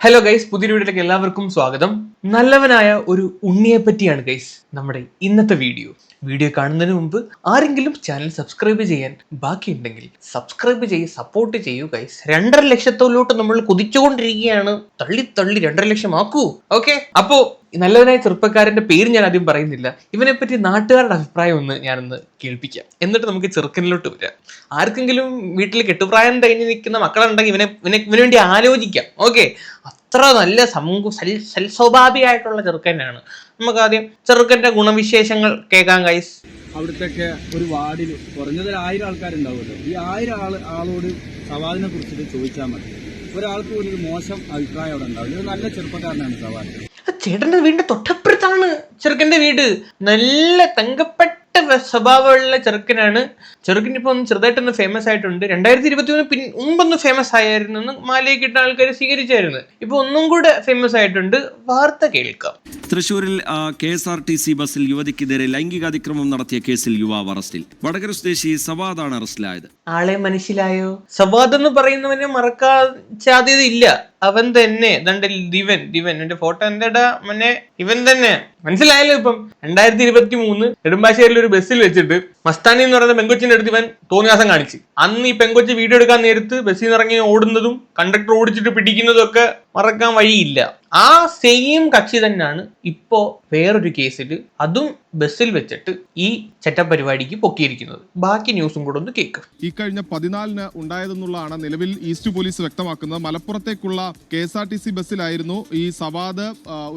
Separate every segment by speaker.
Speaker 1: Hello guys പുതിയ വീഡിയോയിലേക്ക് എല്ലാവർക്കും സ്വാഗതം. നല്ലവനായ ഒരു ഉണ്ണിയെ പറ്റിയാണ് ഗൈസ് നമ്മുടെ ഇന്നത്തെ വീഡിയോ. വീഡിയോ കാണുന്നതിന് മുമ്പ് ആരെങ്കിലും ചാനൽ സബ്സ്ക്രൈബ് ചെയ്യാൻ ബാക്കിയുണ്ടെങ്കിൽ സബ്സ്ക്രൈബ് ചെയ്ത് സപ്പോർട്ട് ചെയ്യൂ ഗൈസ് രണ്ടര ലക്ഷത്തോലോട്ട് നമ്മൾ കുതിച്ചുകൊണ്ടിരിക്കുകയാണ്. തള്ളി തള്ളി രണ്ടര ലക്ഷം ആക്കൂ. ഓക്കെ അപ്പോ നല്ലവനായ ചെറുപ്പക്കാരന്റെ പേര് ഞാൻ ആദ്യം പറയുന്നില്ല. ഇവനെ പറ്റി നാട്ടുകാരുടെ അഭിപ്രായം ഒന്ന് ഞാനൊന്ന് കേൾപ്പിക്കാം. എന്നിട്ട് നമുക്ക് ചെറുക്കനിലോട്ട് വരാം. ആർക്കെങ്കിലും വീട്ടിൽ കെട്ടുപ്രായം കഴിഞ്ഞ് നിൽക്കുന്ന മക്കളുണ്ടെങ്കിൽ ഇവനെ ഇവനെ ഇവന് വേണ്ടി ആലോചിക്കാം. ഓക്കെ? അത്ര നല്ല സമൂഹ സൽ സൽസ്വഭാവിയായിട്ടുള്ള ചെറുക്കനാണ്. നമുക്ക് ആദ്യം ചെറുക്കന്റെ ഗുണവിശേഷങ്ങൾ കേൾക്കാൻ കൈസ്
Speaker 2: അവിടുത്തെ ഒരു വാർഡിൽ കുറഞ്ഞത് ആയിരം ആൾക്കാരുണ്ടാവുമല്ലോ. ഈ ആയിരം ആൾ ആളോട് സവാദിനെ കുറിച്ചിട്ട് ചോദിച്ചാൽ മതി. ഒരാൾക്ക് ഒരു മോശം അഭിപ്രായം അവിടെ ഉണ്ടാവില്ല. ഒരു നല്ല ചെറുപ്പക്കാരനാണ് സവാദ്
Speaker 1: ചേട്ടന്റെ വീടിന്റെ തൊട്ടപ്പുറത്താണ് ചെറുക്കന്റെ വീട്. നല്ല തങ്കപ്പെട്ട സ്വഭാവമുള്ള ചെറുക്കനാണ്. ചെറുക്കൻ ഇപ്പൊ ഒന്ന് ചെറുതായിട്ടൊന്ന് ഫേമസ് ആയിട്ടുണ്ട്. രണ്ടായിരത്തി ഇരുപത്തി മൂന്ന് പിൻ മുമ്പൊന്ന് ഫേമസ് ആയിരുന്നു മാലയൊക്കെ ഇട്ട ആൾക്കാർ സ്വീകരിച്ചായിരുന്നു. ഇപ്പൊ ഒന്നും കൂടെ ഫേമസ് ആയിട്ടുണ്ട്. വാർത്ത കേൾക്കാം.
Speaker 3: തൃശൂരിൽ K S R T C ബസ്സിൽ യുവതിക്കെതിരെ ലൈംഗികാതിക്രമം നടത്തിയ കേസിൽ യുവാവ് അറസ്റ്റിൽ. വടകര സ്വദേശി സവാദാണ് അറസ്റ്റിലായത്.
Speaker 1: ആളെ മനസ്സിലായോ സവാദ് എന്ന് പറയുന്നവനെ മറക്കാൻ സാധ്യതയില്ല അവൻ തന്നെ ദണ്ട് ദിവൻ ദിവൻ. എന്റെ ഫോട്ടോ എന്തെടാ മന്നെ ഇവൻ തന്നെ. മനസ്സിലായല്ലോ ഇപ്പം. രണ്ടായിരത്തി ഇരുപത്തി മൂന്ന് നെടുമ്പാശ്ശേരിയിൽ ഒരു ബസ്സിൽ വെച്ചിട്ട് മസ്താനി എന്ന് പറയുന്ന പെങ്കൊച്ചിന്റെ അടുത്ത് ഇവൻ തോന്നിയാസം കാണിച്ച്. അന്ന് ഈ പെങ്കൊച്ച് വീഡിയോ എടുക്കാൻ നേരത്ത് ബസ്സിൽ നിന്ന് ഇറങ്ങി ഓടുന്നതും കണ്ടക്ടർ ഓടിച്ചിട്ട് പിടിക്കുന്നതും ഒക്കെ മറക്കാൻ വഴിയില്ല. ആ സെയിം കക്ഷി തന്നെയാണ് ഇപ്പോ വേറൊരു കേസിൽ അതും ബസ്സിൽ വെച്ചിട്ട് ഈ ചെറ്റപ്പരിപാടിക്ക് പൊക്കിയിരിക്കുന്നത്. ബാക്കി ന്യൂസും കൂടെ ഒന്ന് കേൾക്കും
Speaker 4: കഴിഞ്ഞ പതിനാലിന് ഉണ്ടായതെന്നുള്ളതാണ് നിലവിൽ ഈസ്റ്റ് പോലീസ് വ്യക്തമാക്കുന്നത്. മലപ്പുറത്തേക്കുള്ള K S R T C ബസ്സിലായിരുന്നു ഈ സവാദ്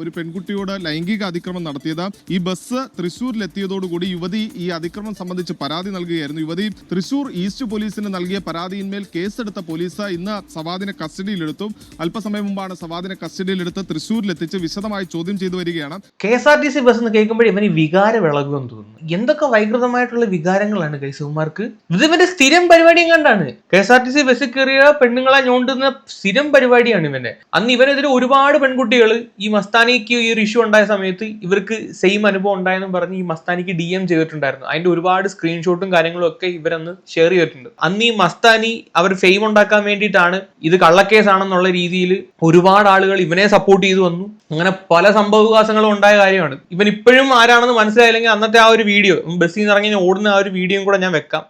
Speaker 4: ഒരു പെൺകുട്ടിയോട് ലൈംഗിക അതിക്രമം നടത്തിയത്. ഈ ബസ് തൃശൂരിലെത്തിയതോടുകൂടി യുവതി ഈ അതിക്രമം സംബന്ധിച്ച് പരാതി നൽകുകയായിരുന്നു. യുവതി തൃശൂർ ഈസ്റ്റ് പോലീസിന് നൽകിയ പരാതിയിന്മേൽ കേസെടുത്ത പോലീസ് ഇന്ന് സവാദിനെ കസ്റ്റഡിയിലെടുത്തു. അല്പസമയം മുമ്പാണ് സവാദിനെ കസ്റ്റഡിയിലെടുത്ത് തൃശ്ശൂരിലെത്തിച്ച് വിശദമായി ചോദ്യം ചെയ്തു വരികയാണ്.
Speaker 1: K S R T C bus എന്ന് കേൾക്കുമ്പോൾ ഇവന് വികാരം വിളകുമെന്ന് തോന്നുന്നു. എന്തൊക്കെ വൈകൃതമായിട്ടുള്ള വികാരങ്ങളാണ് കൈസവന്മാർക്ക് ഇത് ഇവന്റെ സ്ഥിരം പരിപാടിയും കണ്ടാണ്. K S R T C ബസ്സിൽ കയറിയ പെണ്ണുങ്ങളെ ഞോണ്ടുന്ന സ്ഥിരം പരിപാടിയാണ് ഇവന്റെ. അന്ന് ഇവനെതിരെ ഒരുപാട് പെൺകുട്ടികൾ ഈ മസ്താനിക്ക് ഈ ഒരു ഇഷ്യൂ ഉണ്ടായ സമയത്ത് ഇവർക്ക് സെയിം അനുഭവം ഉണ്ടായെന്നും പറഞ്ഞ് ഈ മസ്താനിക്ക് ഡി എം ചെയ്തിട്ടുണ്ടായിരുന്നു. അതിന്റെ ഒരുപാട് സ്ക്രീൻഷോട്ടും കാര്യങ്ങളും ഒക്കെ ഇവരന്ന് ഷെയർ ചെയ്തിട്ടുണ്ട്. അന്ന് ഈ മസ്താനി അവർ ഫെയിം ഉണ്ടാക്കാൻ വേണ്ടിയിട്ടാണ് ഇത് കള്ളക്കേസാണെന്നുള്ള രീതിയിൽ ഒരുപാട് ആളുകൾ ഇവനെ സപ്പോർട്ട് ചെയ്തു വന്നു. അങ്ങനെ പല സംഭവവികാസങ്ങളും ഉണ്ടായ കാര്യമാണ്. ഇവൻ ഇപ്പോഴും ആരാണെന്ന് മനസ്സിലായില്ലെങ്കിൽ അന്നത്തെ ആ ഒരു വീഡിയോ ബസ്സിൽ നിന്ന് ഇറങ്ങി ഓടുന്ന ആ ഒരു വീഡിയോയും കൂടെ ഞാൻ വെക്കാം.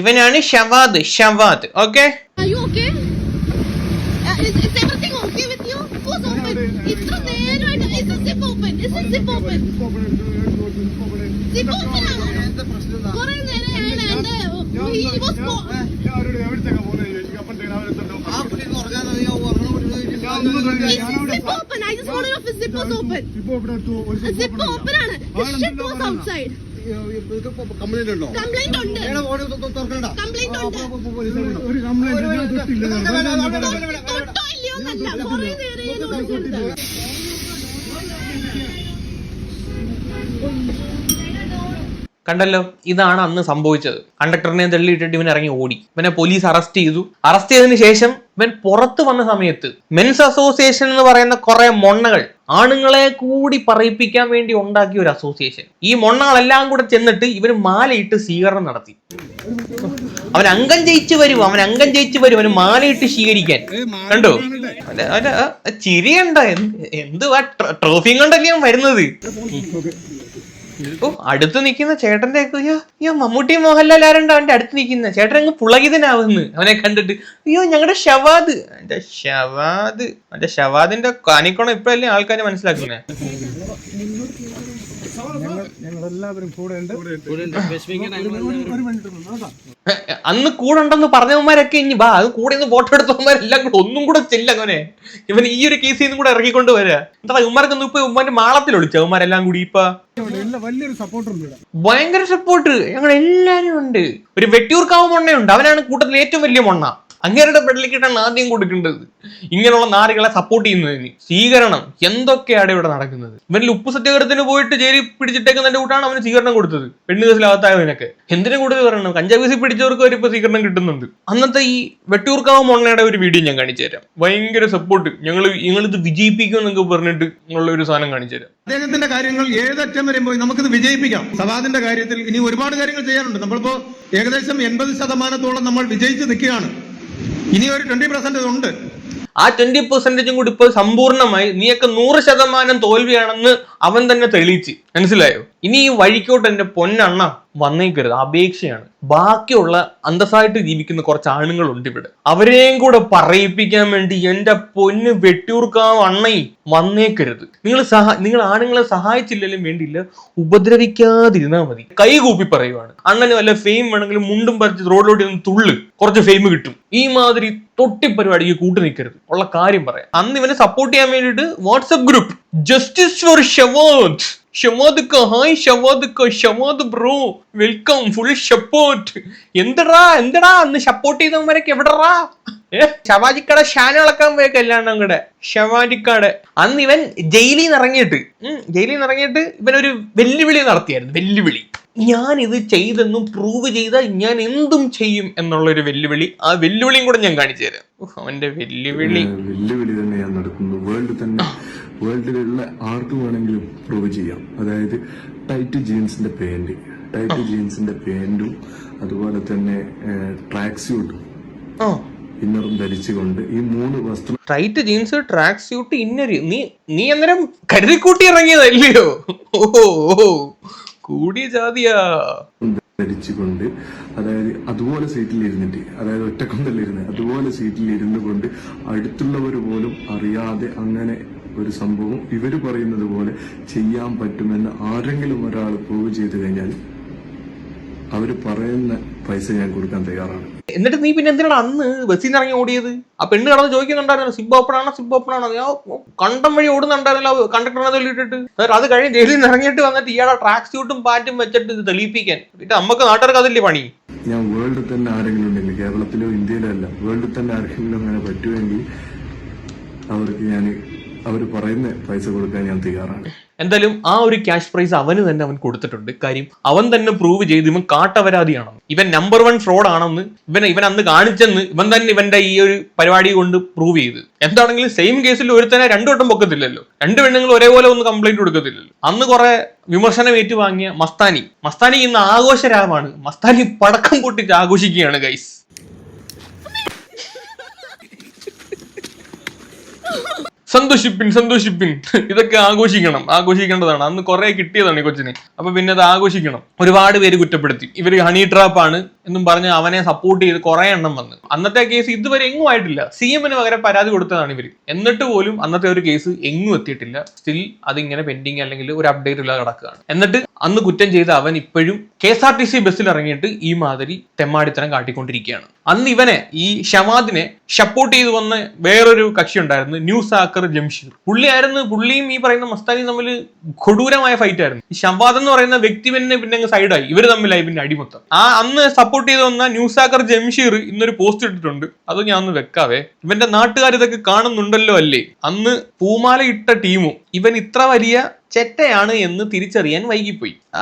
Speaker 1: ഇവനാണ് Shavad Shavad. Okay
Speaker 5: are you okay everything okay with you who's open ഇത്ര നേരമായിട്ട് is zip open is zip open zip open ആണ് കുറേ നേരം അയാൾ എന്റെ he was go- Is zip open? I just wanted to know if his zip was open. Zip open ആണ്. His ship was outside.
Speaker 6: Complaint ഉണ്ടോ
Speaker 5: complaint ഉണ്ട്. Complaint ഉണ്ട്.
Speaker 6: ഒരു കംപ്ലൈന്റ്
Speaker 5: തൊട്ടോ ഇല്ലയോ എന്നല്ല. കുറേ നേരം എടുത്തത്.
Speaker 1: കണ്ടല്ലോ? ഇതാണ് അന്ന് സംഭവിച്ചത്. കണ്ടക്ടറിനെ തള്ളിയിട്ടിട്ട് ഇവൻ ഇറങ്ങി ഓടി. ഇവനെ പോലീസ് അറസ്റ്റ് ചെയ്തു. അറസ്റ്റ് ചെയ്തതിനു ശേഷം ഇവൻ പുറത്തു വന്ന സമയത്ത് മെൻസ് അസോസിയേഷൻ എന്ന് പറയുന്ന കുറെ മൊണ്ണകൾ ആണുങ്ങളെ കൂടി പറയിപ്പിക്കാൻ വേണ്ടി ഉണ്ടാക്കിയ ഒരു അസോസിയേഷൻ ഈ മൊണ്ണകളെല്ലാം കൂടെ ചെന്നിട്ട് ഇവന് മാലയിട്ട് സ്വീകരണം നടത്തി. അവൻ അംഗം ജയിച്ചു വരും. അവൻ അംഗം ജയിച്ചു വരും. അവന് മാലയിട്ട് സ്വീകരിക്കാൻ. കണ്ടോ? ചിരിയണ്ട. എന്തുവാ? ട്രോഫിയും കൊണ്ടല്ലേ വരുന്നത്? ഓ അടുത്ത് നിൽക്കുന്ന ചേട്ടന്റെ അയ്യോ അയ്യോ മമ്മൂട്ടി മോഹൻലാൽ ആരുണ്ട് അവന്റെ അടുത്ത് നിൽക്കുന്ന. ചേട്ടൻ അങ്ങ് പുളകിതനാവുന്നു. അവനെ കണ്ടിട്ട് അയ്യോ ഞങ്ങളുടെ ഷവാദ്. എന്റെ ഷവാദ്. എന്റെ ഷവാദിന്റെ കാനിക്കോണം ഇപ്പഴല്ലേ ആൾക്കാർ മനസ്സിലാക്കുന്നേ? അന്ന് കൂടെ ഉണ്ടെന്ന് പറഞ്ഞവന്മാരൊക്കെ ഇനി ബാ അത് കൂടെ നിന്ന് ഫോട്ടോ എടുത്തവന്മാരെല്ലാം കൂടെ ഒന്നും കൂടെ ചെല്ല അങ്ങനെ ഇവൻ ഈ ഒരു കേസിൽ നിന്നും കൂടെ ഇറക്കിക്കൊണ്ട് വരാ. എന്താ ഉമ്മാർക്കൊന്നും ഇപ്പൊ ഉമ്മാന്റെ മാളത്തിൽ ഒളിച്ചു അവന്മാരെല്ലാം കൂടി ഇപ്പൊ.
Speaker 6: വലിയൊരു സപ്പോർട്ടർ ഉണ്ട്
Speaker 1: ഭയങ്കര സപ്പോർട്ട് ഞങ്ങൾ എല്ലാരും ഉണ്ട്. ഒരു വെട്ടിയൂർക്കാവ് മൊണ്ണയുണ്ട്. അവനാണ് കൂട്ടത്തിൽ ഏറ്റവും വലിയ മൊണ്ണ. അങ്ങേരുടെ പെടലിക്കിട്ടാണ് ആദ്യം കൊടുക്കേണ്ടത്. ഇങ്ങനെയുള്ള നാരികളെ സപ്പോർട്ട് ചെയ്യുന്നതിന് സ്വീകരണം എന്തൊക്കെയാണ് ഇവിടെ നടക്കുന്നത്? ഇവനിൽ ഉപ്പ് സത്യാഗ്രഹത്തിന് പോയിട്ട് ജയിലിൽ പിടിച്ചിട്ടേക്കുന്നതിന്റെ കൂട്ടാണ് അവന് സ്വീകരണം കൊടുത്തത്. പെണ്ണ് കേസിലാകത്തായതിനൊക്കെ എന്തിനു കൂടുതൽ പറയണം? കഞ്ചാവ് കേസിൽ പിടിച്ചവർക്ക് വരെ ഇപ്പൊ സ്വീകരണം കിട്ടുന്നുണ്ട്. അന്നത്തെ ഈ വെട്ടിയൂർക്കാവ് മൊണ്ണയുടെ ഒരു വീഡിയോ ഞാൻ കാണിച്ചു തരാം. ഭയങ്കര സപ്പോർട്ട് ഞങ്ങൾ ഞങ്ങളിത് വിജയിപ്പിക്കും എന്നൊക്കെ പറഞ്ഞിട്ട് ഉള്ള ഒരു സാധനം കാണിച്ചു തരാം.
Speaker 6: അദ്ദേഹത്തിന്റെ കാര്യങ്ങൾ ഏതറ്റം വരുമ്പോൾ നമുക്കിത് വിജയിപ്പിക്കാം. സവാദിന്റെ കാര്യത്തിൽ ഇനി ഒരുപാട് കാര്യങ്ങൾ ചെയ്യാനുണ്ട്. നമ്മളിപ്പോ ഏകദേശം എൺപത് ശതമാനത്തോളം നമ്മൾ വിജയിച്ച് നിൽക്കുകയാണ്. ഇനി ഒരു ട്വന്റി പെർസെന്റ് ഉണ്ട്.
Speaker 1: ആ ട്വന്റി പെർസെന്റേജും കൂടി ഇപ്പോൾ സമ്പൂർണമായി നീയൊക്കെ നൂറ് ശതമാനം തോൽവിയാണെന്ന് അവൻ തന്നെ തെളിയിച്ച്. മനസ്സിലായോ? ഇനി ഈ വഴിക്കോട്ട് എന്റെ പൊന്നണ്ണ വന്നേക്കരുത്. അപേക്ഷയാണ്. ബാക്കിയുള്ള അന്തസ്സായിട്ട് ജീവിക്കുന്ന കുറച്ച് ആണുങ്ങളുണ്ട് ഇവിടെ. അവരെയും കൂടെ പറയിപ്പിക്കാൻ വേണ്ടി എന്റെ പൊന്ന് വെട്ടിയൂർക്കാവ് അണ്ണയും വന്നേക്കരുത്. നിങ്ങൾ സഹ നിങ്ങൾ ആണുങ്ങളെ സഹായിച്ചില്ലെങ്കിലും വേണ്ടിയില്ല ഉപദ്രവിക്കാതിരുന്നാൽ മതി. കൈകൂപ്പി പറയുവാണ്. അണ്ണന് വല്ല ഫെയിം വേണമെങ്കിലും മുണ്ടും പറിച്ച് റോഡിലോട്ട് ഒന്ന് തുള്ളു. കുറച്ച് ഫെയിം കിട്ടും. ഈ മാതിരി തൊട്ടി പരിപാടിക്ക് കൂട്ടു നിൽക്കരുത്. ഉള്ള കാര്യം പറയാം. അന്ന് ഇവനെ സപ്പോർട്ട് ചെയ്യാൻ വേണ്ടിയിട്ട് WhatsApp group justice for Shavad Shavad hi Shavad Shavad bro welcome full support എന്തടാ എന്തടാ? അന്ന് സപ്പോർട്ട് ചെയ്തവന്മാരൊക്കെ എവിടെടാ? ഷവാജിക്കട ഷാന ഇളക്കാൻ പോയ കല്യാണം കൂടെ ഷവാജിക്കാട് അന്ന് ഇവൻ ജയിലിൽ നിന്ന് ഇറങ്ങിയിട്ട് ജയിലിൽ നിന്ന് ഇറങ്ങിയിട്ട് ഇവനൊരു വെല്ലുവിളി നടത്തിയായിരുന്നു വെല്ലുവിളി. ഞാൻ ഇത് ചെയ്തെന്നും പ്രൂവ് ചെയ്താൽ ഞാൻ എന്തും ചെയ്യും എന്നുള്ള ഒരു വെല്ലുവിളി ആ വെല്ലുവിളിയും കൂടെ ഞാൻ കാണിച്ചു തരാം. അവന്റെ വെല്ലുവിളി.
Speaker 7: വെല്ലുവിളി തന്നെ ഞാൻ നടത്തുന്നു. വേൾഡ് തന്നെ വേൾഡിലുള്ള ആർക്ക് വേണമെങ്കിലും പ്രൂവ് ചെയ്യാം. അതായത് ടൈറ്റ് ജീൻസിന്റെ പാന്റ് ടൈറ്റ് ജീൻസിന്റെ പാന്റും അതുപോലെ തന്നെ ട്രാക്ക് സ്യൂട്ടും
Speaker 1: ആ.
Speaker 7: ഇന്നറും ധരിച്ചുകൊണ്ട് ഈ മൂന്ന് വസ്ത്രം
Speaker 1: tight jeans track suit inner നീ നീ അന്നേരം കരുതിക്കൂട്ടി ഇറങ്ങിയതല്ലയോ? ഓ ഓ കൂടിയ ജാതിയാ.
Speaker 7: ധരിച്ചുകൊണ്ട് അതായത് അതുപോലെ സീറ്റിൽ ഇരുന്നിട്ട് അതായത് ഒറ്റക്കൊന്നല്ലിരുന്ന് അതുപോലെ സീറ്റിൽ ഇരുന്നു കൊണ്ട് അടുത്തുള്ളവർ പോലും അറിയാതെ അങ്ങനെ ഒരു സംഭവം ഇവർ പറയുന്നത് പോലെ ചെയ്യാൻ പറ്റുമെന്ന് ആരെങ്കിലും ഒരാൾ പ്രൂവ് ചെയ്തു കഴിഞ്ഞാൽ അവർ പറയുന്ന പൈസ ഞാൻ കൊടുക്കാൻ തയ്യാറാണ്.
Speaker 1: എന്നിട്ട് നീ പിന്നെ എന്തിനാണ് അന്ന് ബസ്സിൽ ഇറങ്ങി ഓടിയത്? ആ പെണ്ണ് കടന്ന് ചോദിക്കുന്നുണ്ടായിരുന്നു സിബ് ഓപ്പൺ ആണോ? സിബ് ഓപ്പൺ ആണോ? കണ്ടം വഴി ഓടുന്നുണ്ടായിരുന്നല്ലോ കണ്ടക്ടറിനെ തെളിയിട്ടിട്ട് അത് കഴിഞ്ഞ് ജയിലിൽ നിന്ന് ഇറങ്ങിയിട്ട് വന്നിട്ട് ഇയാളെ ട്രാക്ക് സ്യൂട്ടും പാറ്റും വെച്ചിട്ട് ഇത് തെളിയിപ്പിക്കാൻ. പിന്നെ നമുക്ക് നാട്ടുകാർക്ക് അതില്ലേ പണി?
Speaker 7: ഞാൻ വേൾഡിൽ തന്നെ ആരെങ്കിലും ഉണ്ടെങ്കിൽ കേരളത്തിലോ ഇന്ത്യയിലോ അല്ല വേൾഡിൽ തന്നെ ആർക്കെങ്കിലും അങ്ങനെ പറ്റുമെങ്കിൽ അവർക്ക് ഞാൻ അവർ പറയുന്ന പൈസ കൊടുക്കാൻ ഞാൻ തയ്യാറാണ്.
Speaker 1: എന്തായാലും ആ ഒരു ക്യാഷ് പ്രൈസ് അവന് തന്നെ അവൻ കൊടുത്തിട്ടുണ്ട്. കാര്യം അവൻ തന്നെ പ്രൂവ് ചെയ്ത് ഇവൻ കാട്ടപരാധിയാണെന്ന് ഇവൻ നമ്പർ വൺ ഫ്രോഡ് ആണെന്ന് ഇവൻ ഇവൻ അന്ന് കാണിച്ചെന്ന് ഇവൻ തന്നെ ഇവന്റെ ഈ ഒരു പരിപാടി കൊണ്ട് പ്രൂവ് ചെയ്ത്. എന്താണെങ്കിലും സെയിം കേസിൽ ഒരുത്തനെ രണ്ടു വട്ടം പൊക്കത്തില്ലല്ലോ. രണ്ട് പെണ്ണുങ്ങൾ ഒരേപോലെ ഒന്ന് കംപ്ലൈന്റ് കൊടുക്കത്തില്ലല്ലോ. അന്ന് കുറെ വിമർശനം ഏറ്റുവാങ്ങിയ മസ്താനി. മസ്താനി ഇന്ന് ആഘോഷരാമാണ് മസ്താനി പടക്കം പൊട്ടിച്ച് ആഘോഷിക്കുകയാണ് ഗൈസ് സന്തോഷിപ്പിൻ സന്തോഷിപ്പിൻ. ഇതൊക്കെ ആഘോഷിക്കണം. ആഘോഷിക്കേണ്ടതാണ്. അന്ന് കുറെ കിട്ടിയതാണ് ഈ കൊച്ചിന്. അപ്പൊ പിന്നെ അത് ആഘോഷിക്കണം. ഒരുപാട് പേര് കുറ്റപ്പെടുത്തി. ഇവർ ഹണി ട്രാപ്പ് ആണ് എന്നും പറഞ്ഞ് അവനെ സപ്പോർട്ട് ചെയ്ത് കുറെ എണ്ണം വന്ന്. അന്നത്തെ കേസ് ഇതുവരെ എങ്ങും ആയിട്ടില്ല. സി എമ്മിന് പകരം പരാതി കൊടുത്തതാണ് ഇവർ എന്നിട്ട് പോലും അന്നത്തെ ഒരു കേസ് എങ്ങും എത്തിയിട്ടില്ല. സ്റ്റിൽ അതിങ്ങനെ പെൻഡിങ് അല്ലെങ്കിൽ ഒരു അപ്ഡേറ്റ് ഇല്ലാതെ കിടക്കുകയാണ്. എന്നിട്ട് അന്ന് കുറ്റം ചെയ്ത അവൻ ഇപ്പോഴും K S R T C ബസ്സിൽ ഇറങ്ങിയിട്ട് ഈ മാതിരി തെമ്മാടിത്തരം കാട്ടിക്കൊണ്ടിരിക്കുകയാണ്. അന്ന് ഇവനെ ഈ ഷമാദിനെ സപ്പോർട്ട് ചെയ്ത് വന്ന വേറൊരു കക്ഷി ഉണ്ടായിരുന്നു ന്യൂസ് ആക്കർ ജംഷീർ പുള്ളിയായിരുന്നു പുള്ളിയും ഈ പറയുന്ന മസ്താനിയും തമ്മിൽ കൊടൂരമായ ഫൈറ്റ് ആയിരുന്നു. ഈ ഷംവാദ് എന്ന് പറയുന്ന വ്യക്തി പിന്നെ പിന്നെ സൈഡായി ഇവർ തമ്മിലായി പിന്നെ അടിമൊത്തം ആ അന്ന് സപ്പോർട്ട് ചെയ്ത് വന്ന ന്യൂസ് ആക്കർ ജംഷീർ ഇന്നൊരു പോസ്റ്റ് ഇട്ടിട്ടുണ്ട്. അത് ഞാൻ ഒന്ന് വെക്കാവേ. ഇവന്റെ നാട്ടുകാർ ഇതൊക്കെ കാണുന്നുണ്ടല്ലോ അല്ലേ? അന്ന് പൂമാല ഇട്ട ടീമും ഇവൻ ഇത്ര വലിയ ചെറ്റയാണ് എന്ന് തിരിച്ചറിയാൻ വൈകിപ്പോയി. ആ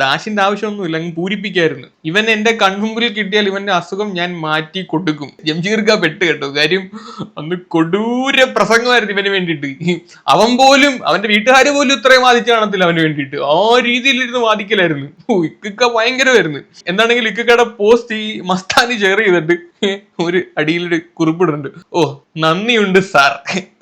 Speaker 1: ഡാഷിന്റെ ആവശ്യമൊന്നുമില്ല അങ്ങ് പൂരിപ്പിക്കായിരുന്നു. ഇവൻ എന്റെ കൺമുമ്പിൽ കിട്ടിയാൽ ഇവന്റെ അസുഖം ഞാൻ മാറ്റി കൊടുക്കും. ജംജീർഗ പെട്ട് കേട്ടോ കാര്യം അന്ന് കൊടൂര പ്രസംഗമായിരുന്നു ഇവന് വേണ്ടിയിട്ട്. അവൻ പോലും അവന്റെ വീട്ടുകാർ പോലും ഇത്രയും വാദിച്ചു കാണത്തില്ല അവന് വേണ്ടിയിട്ട്. ആ രീതിയിലിരുന്ന് വാദിക്കലായിരുന്നു. ഓ ഇക്കൊക്കെ ഭയങ്കരമായിരുന്നു. എന്താണെങ്കിൽ ഇക്കൊക്കെ പോസ്റ്റ് ഈ മസ്താനി ഷെയർ ചെയ്തിട്ട് ഒരു അടിയിലൊരു കുറിപ്പിടുന്നുണ്ട്. ഓ നന്ദിയുണ്ട് സാർ.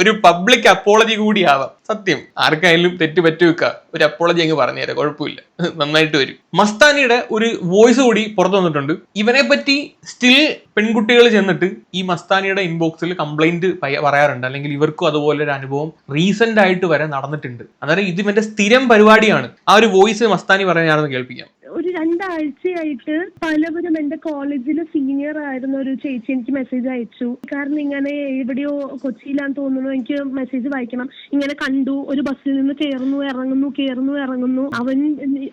Speaker 1: ഒരു പബ്ലിക് അപ്പോളജി കൂടി ആവാം സത്യം ആർക്കായാലും തെറ്റ് പറ്റുവെക്ക. ഒരു അപ്പോളജി അങ്ങ് പറഞ്ഞുതരാം കുഴപ്പമില്ല. നന്നായിട്ട് വരും. മസ്താനിയുടെ ഒരു വോയിസ് കൂടി പുറത്തു വന്നിട്ടുണ്ട്. ഇവനെ പറ്റി സ്റ്റിൽ പെൺകുട്ടികൾ ചെന്നിട്ട് ഈ മസ്താനിയുടെ ഇൻബോക്സിൽ കംപ്ലൈന്റ് പറയാറുണ്ട്. അല്ലെങ്കിൽ ഇവർക്കും അതുപോലെ ഒരു അനുഭവം റീസെന്റ് ആയിട്ട് വരെ നടന്നിട്ടുണ്ട്. അന്നേരം ഇത് ഇവന്റെ സ്ഥിരം പരിപാടിയാണ്. ആ ഒരു വോയിസ് മസ്താനി പറയാനാണെന്ന് കേൾപ്പിക്കാം.
Speaker 5: ഒരു രണ്ടാഴ്ചയായിട്ട് പലവരും എന്റെ കോളേജിൽ സീനിയർ ആയിരുന്ന ഒരു ചേച്ചി എനിക്ക് മെസ്സേജ് അയച്ചു. കാരണം ഇങ്ങനെ എവിടെയോ കൊച്ചിയിലാന്ന് തോന്നുന്നു എനിക്ക് മെസ്സേജ് വായിക്കണം. ഇങ്ങനെ കണ്ടു ഒരു ബസ്സിൽ നിന്ന് കയറുന്നു ഇറങ്ങുന്നു കയറുന്നു ഇറങ്ങുന്നു. അവൻ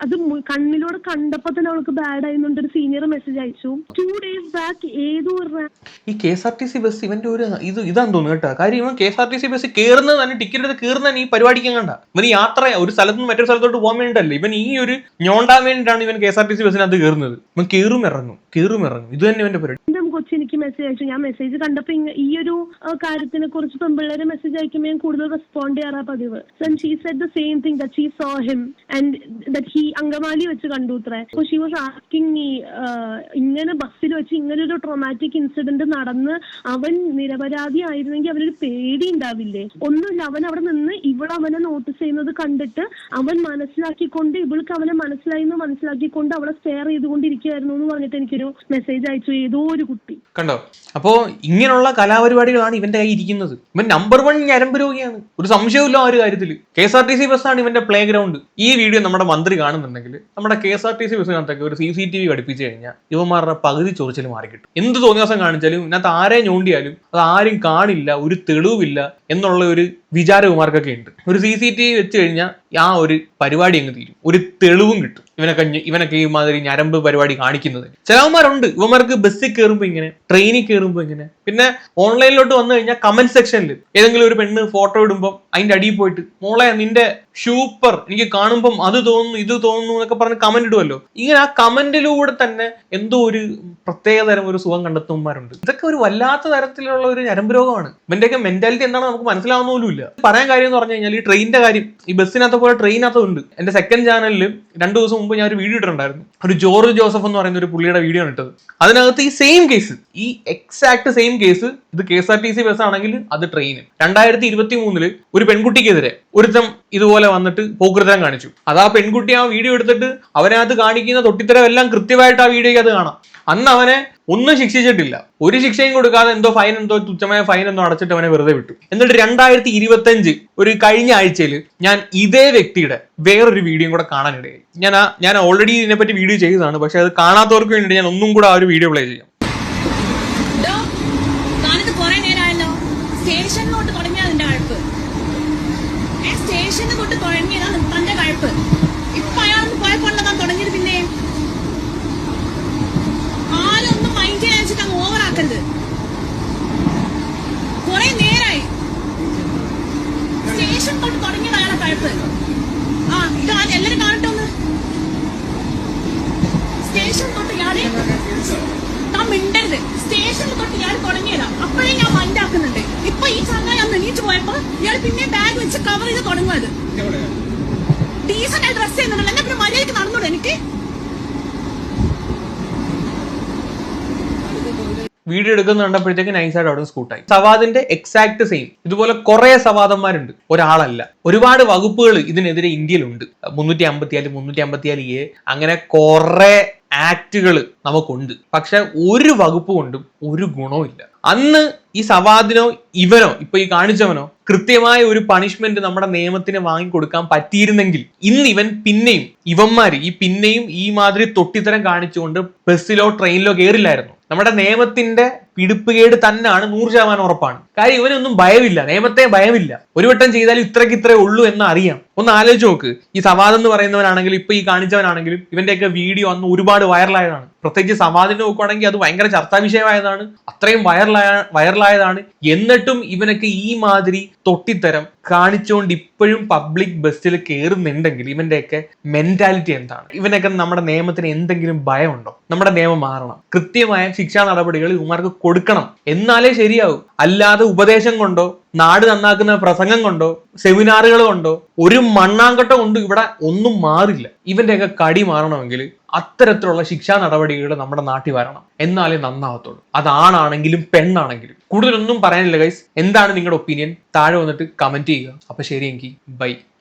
Speaker 5: അത് കണ്ണിലൂടെ കണ്ടപ്പോ തന്നെ അവൾക്ക് ബാഡ് ആയിരുന്നുണ്ട് ഒരു സീനിയർ മെസ്സേജ് അയച്ചു. ടു ഡേയ്സ് ബാക്ക് ഏതോ
Speaker 1: ഈ K S R T C bus ഇവന്റെ ഒരു ഇത് ഇതാന്ന് തോന്നുന്നു കേട്ടോ. കാര്യം ഇവൻ K S R T C bus കയറുന്നത് തന്നെ ടിക്കറ്റ് എടുത്ത് കയറുന്നതന്നെ ഈ പരിപാടിക്ക് കണ്ട ഇവൻ യാത്ര ഒരു സ്ഥലത്ത് നിന്ന് മറ്റൊരു സ്ഥലത്തോട്ട് പോകാൻ വേണ്ടിയിട്ടല്ല ഇവൻ ഈ ഒരു ഞോണ്ടാൻ വേണ്ടിയിട്ടാണ് ഇവൻ K S R T C ബസ്സിനകത്ത് കയറുന്നത് കയറും ഇറങ്ങും കയറും ഇറങ്ങും. ഇത് തന്നെ ഇവന്റെ പരിപാടി.
Speaker 5: കൊച്ചി എനിക്ക് മെസ്സേജ് അയച്ചു. ഞാൻ മെസ്സേജ് കണ്ടപ്പോ ഈ ഒരു കാര്യത്തിനെ കുറിച്ച് പെൺപിള്ളേരെ മെസ്സേജ് അയക്കുമ്പോൾ ഞാൻ കൂടുതൽ റെസ്പോണ്ട് ചെയ്യാറാ പതിവ്. She said the same thing that she saw him and that he Angamaly വെച്ച് കണ്ടു അത്രേ അപ്പൊ ഷീ വാസ് ആസ്കിങ് മീ ഇങ്ങനെ ബസ്സിൽ വെച്ച് ഇങ്ങനെ ഒരു ട്രോമാറ്റിക് ഇൻസിഡന്റ് നടന്ന് അവൻ നിരപരാധി ആയിരുന്നെങ്കിൽ അവനൊരു പേടി ഉണ്ടാവില്ലേ? ഒന്നുമില്ല. അവൻ അവിടെ നിന്ന് ഇവൾ അവനെ നോട്ടീസ് ചെയ്യുന്നത് കണ്ടിട്ട് അവൻ മനസ്സിലാക്കിക്കൊണ്ട് ഇവൾക്ക് അവനെ മനസ്സിലായി എന്ന് മനസ്സിലാക്കിക്കൊണ്ട് അവളെ സ്റ്റെയർ ചെയ്തുകൊണ്ടിരിക്കുകയായിരുന്നു എന്ന് പറഞ്ഞിട്ട് എനിക്കൊരു മെസ്സേജ് അയച്ചു. ഏതോ ഒരു കുട്ടി
Speaker 1: കണ്ടോ? അപ്പോ ഇങ്ങനെയുള്ള കലാപരിപാടികളാണ് ഇവന്റെ കയ്യിൽ ഇരിക്കുന്നത്. ഇവൻ നമ്പർ വൺ ഞരമ്പ് രോഗിയാണ്. ഒരു സംശയമില്ല ആ ഒരു കാര്യത്തിൽ K S R T C ബസ്സാണ് ഇവന്റെ പ്ലേ ഗ്രൗണ്ട് ഈ വീഡിയോ നമ്മുടെ മന്ത്രി കാണുന്നുണ്ടെങ്കിൽ നമ്മുടെ K S R T C ബസ്സിനകത്തൊക്കെ ഒരു സി സി ടി വി പഠിപ്പിച്ചു കഴിഞ്ഞാൽ ഇവന്മാരുടെ പകുതി ചൊറിച്ചിൽ മാറി കിട്ടും എന്ത് തോന്നിയാസം കാണിച്ചാലും ഇതിനകത്ത് ആരെ ഞോണ്ടിയാലും അത് ആരും കാണില്ല ഒരു തെളിവില്ല എന്നുള്ള ഒരു വിചാരകുമാർക്കൊക്കെ ഉണ്ട്. ഒരു സി സി ടി വി വെച്ച് കഴിഞ്ഞാൽ ആ ഒരു പരിപാടി അങ്ങ് തീരും. ഒരു തെളിവും കിട്ടും. ഇവനൊക്കെ ഇവനൊക്കെ ഈ മാതിരി ഞരമ്പ് പരിപാടി കാണിക്കുന്നത് ചിലവന്മാരുണ്ട്. ഇവന്മാർക്ക് ബസ്സിൽ കയറുമ്പോൾ ഇങ്ങനെ ട്രെയിനിൽ കയറുമ്പോൾ ഇങ്ങനെ. പിന്നെ ഓൺലൈനിലോട്ട് വന്നു കഴിഞ്ഞാൽ കമന്റ് സെക്ഷനിൽ ഏതെങ്കിലും ഒരു പെണ്ണ് ഫോട്ടോ ഇടുമ്പോൾ അതിന്റെ അടിയിൽ പോയിട്ട് മോളെ നിന്റെ സൂപ്പർ എനിക്ക് കാണുമ്പം അത് തോന്നുന്നു ഇത് തോന്നുന്നു എന്നൊക്കെ പറഞ്ഞ് കമന്റ് ഇടുമല്ലോ ഇങ്ങനെ ആ കമന്റിലൂടെ തന്നെ എന്തോ ഒരു പ്രത്യേക തരം ഒരു സുഖം കണ്ടെത്തുന്നവരുണ്ട് ഇതൊക്കെ ഒരു വല്ലാത്ത തരത്തിലുള്ള ഒരു ഞരമ്പ് രോഗമാണ്. ഇവന്റെയൊക്കെ മെന്റാലിറ്റി എന്താണെന്ന് നമുക്ക് മനസ്സിലാവുന്ന പോലും ഇല്ല. പറയാൻ കാര്യം എന്ന് പറഞ്ഞു കഴിഞ്ഞാൽ ഈ ട്രെയിനിന്റെ കാര്യം ഈ ബസ്സിനകത്ത് പോലെ ട്രെയിനകത്ത് ഉണ്ട്. എന്റെ സെക്കൻഡ് ചാനലിൽ രണ്ടു ദിവസം മുമ്പ് ഞാൻ ഒരു വീഡിയോ ഇട്ടിട്ടുണ്ടായിരുന്നു. ഒരു ജോർജ് ജോസഫ് എന്ന് പറയുന്ന ഒരു പുള്ളിയുടെ വീഡിയോ ആണ് ഇട്ടത്. അതിനകത്ത് ഈ സെയിം കേസ് ഈ എക്സാക്ട് സെയിം കേസ് ഇത് K S R T C bus ആണെങ്കിൽ അത് ട്രെയിൻ രണ്ടായിരത്തി ഇരുപത്തി മൂന്നിൽ ഒരു പെൺകുട്ടിക്കെതിരെ ഒരുത്തം ഇതുപോലെ വന്നിട്ട് പോകൃതം കാണിച്ചു. അത് ആ പെൺകുട്ടി ആ വീഡിയോ എടുത്തിട്ട് അവനകത്ത് കാണിക്കുന്ന തൊട്ടിത്തരം എല്ലാം കൃത്യമായിട്ട് ആ വീഡിയോയ്ക്ക് അത് കാണാം. അന്ന് അവനെ ഒന്നും ശിക്ഷിച്ചിട്ടില്ല. ഒരു ശിക്ഷയും കൊടുക്കാതെ എന്തോ ഫൈൻ എന്തോ തുച്ഛമായ ഫൈൻ എന്തോ അടച്ചിട്ട് അവനെ വെറുതെ വിട്ടു. എന്നിട്ട് രണ്ടായിരത്തി ഇരുപത്തി അഞ്ച് ഒരു കഴിഞ്ഞ ആഴ്ചയിൽ ഞാൻ ഇതേ വ്യക്തിയുടെ വേറൊരു വീഡിയോ കൂടെ കാണാനിടയായി. ഞാൻ ഞാൻ ഓൾറെഡി ഇതിനെപ്പറ്റി വീഡിയോ ചെയ്തതാണ് പക്ഷെ അത് കാണാത്തവർക്ക് വേണ്ടി ഞാൻ ഒന്നും കൂടെ ആ ഒരു വീഡിയോ പ്ലേ ചെയ്യാം
Speaker 8: ഡോ, താനിത് കുറെ നേരമായല്ലോ സ്റ്റേഷനിലോട്ട് തുടങ്ങിയ അതിന്റെ കഴപ്പ് ഏ സ്റ്റേഷനിൽ തൊട്ട് തുടങ്ങിയതാണ് തന്റെ കഴപ്പ് ഇപ്പൊ അയാളൊന്ന് പോയപ്പോഴാണ് താൻ തുടങ്ങിയത് പിന്നെ ആരും ഒന്നും മൈൻഡ് ചെയ്യാൻ വെച്ചിട്ട് അങ്ങ് ഓവർ ആക്കരുത് കുറെ നേരായി സ്റ്റേഷൻ തൊട്ട് കഴപ്പ് ആ ഇത് എല്ലാരും കാണട്ടെ ഒന്ന്. സ്റ്റേഷൻ തൊട്ട് ഇയാളെ താൻ മിണ്ടരുത്. സ്റ്റേഷനിൽ തൊട്ട് ഇയാൾ തുടങ്ങിയതാ. അപ്പോഴേ ഞാൻ മൈൻഡാക്കുന്നുണ്ട് ഇപ്പൊ ഈ ചങ്ങായി അന്ന് എണീറ്റ് പോയപ്പോ ഇയാൾ പിന്നെ ബാഗ് വെച്ച് കവർ ചെയ്ത് തുടങ്ങുന്നത് ഡീസന്റ് ഡ്രസ് ചെയ്യുന്നുണ്ടല്ലോ എന്നാ പിന്നെ മര്യാദയ്ക്ക് നടന്നോളൂ എനിക്ക്.
Speaker 1: വീഡിയോ എടുക്കുന്ന കണ്ടപ്പോഴത്തേക്ക് നൈസായിട്ട് അവിടെ സ്കൂട്ടായി. സവാദിന്റെ എക്സാക്ട് സെയിം ഇതുപോലെ കുറെ സവാദന്മാരുണ്ട്. ഒരാളല്ല. ഒരുപാട് വകുപ്പുകൾ ഇതിനെതിരെ ഇന്ത്യയിലുണ്ട്. മുന്നൂറ്റി അമ്പത്തിയാൽ മുന്നൂറ്റി അമ്പത്തിയാൽ എ അങ്ങനെ കുറെ ആക്ടുകൾ നമുക്കുണ്ട്. പക്ഷെ ഒരു വകുപ്പ് കൊണ്ടും ഒരു ഗുണവും ഇല്ല. അന്ന് ഈ സവാദിനോ ഇവനോ ഇപ്പൊ ഈ കാണിച്ചവനോ കൃത്യമായ ഒരു പണിഷ്മെന്റ് നമ്മുടെ നിയമത്തിന് വാങ്ങിക്കൊടുക്കാൻ പറ്റിയിരുന്നെങ്കിൽ ഇന്ന് ഇവൻ പിന്നെയും ഇവന്മാര് ഈ പിന്നെയും ഈ മാതിരി തൊട്ടിത്തരം കാണിച്ചുകൊണ്ട് ബസ്സിലോ ട്രെയിനിലോ കയറില്ലായിരുന്നു നമ്മുടെ നിയമത്തിന്റെ പിടിപ്പുകേട് തന്നെയാണ് നൂറ് ശതമാനം ഉറപ്പാണ്. കാര്യം ഇവനൊന്നും ഭയമില്ല. നിയമത്തെ ഭയമില്ല. ഒരു വട്ടം ചെയ്താലും ഇത്രയ്ക്ക് ഇത്രേ ഉള്ളൂ എന്ന് അറിയാം. ഒന്ന് ആലോചിച്ച് നോക്ക്. ഈ സവാദ് എന്ന് പറയുന്നവനാണെങ്കിലും ഇപ്പൊ ഈ കാണിച്ചവനാണെങ്കിലും ഇവന്റെയൊക്കെ വീഡിയോ അന്ന് ഒരുപാട് വൈറലായതാണ്. പ്രത്യേകിച്ച് സവാദിനെ നോക്കുവാണെങ്കിൽ അത് ഭയങ്കര ചർച്ചാ വിഷയമായതാണ് അത്രയും വൈറലായ വൈറലായതാണ്. എന്നിട്ടും ഇവനൊക്കെ ഈ മാതിരി തൊട്ടിത്തരം കാണിച്ചുകൊണ്ട് ഇപ്പോഴും പബ്ലിക് ബസ്സിൽ കയറുന്നുണ്ടെങ്കിൽ ഇവന്റെയൊക്കെ മെന്റാലിറ്റി എന്താണ്? ഇവനൊക്കെ നമ്മുടെ നിയമത്തിന് എന്തെങ്കിലും ഭയമുണ്ടോ? നമ്മുടെ നിയമം മാറണം. കൃത്യമായ ശിക്ഷാ നടപടികൾ ഇവന്മാർക്ക് കൊടുക്കണം. എന്നാലേ ശരിയാവും. അല്ലാതെ ഉപദേശം കൊണ്ടോ നാട് നന്നാക്കുന്ന പ്രസംഗം കൊണ്ടോ സെമിനാറുകൾ കൊണ്ടോ ഒരു മണ്ണാങ്കട്ട കൊണ്ട് ഇവിടെ ഒന്നും മാറില്ല. ഇവന്റെയൊക്കെ കടി മാറണമെങ്കിൽ അത്തരത്തിലുള്ള ശിക്ഷാ നടപടികൾ നമ്മുടെ നാട്ടിൽ വരണം. എന്നാലേ നന്നാവത്തുള്ളൂ. അത് ആണാണെങ്കിലും പെണ്ണാണെങ്കിലും. കൂടുതലൊന്നും പറയാനില്ല ഗൈസ് എന്താണ് നിങ്ങളുടെ ഒപ്പീനിയൻ താഴെ വന്നിട്ട് കമന്റ് ചെയ്യുക. അപ്പൊ ശരി എങ്കിൽ ബൈ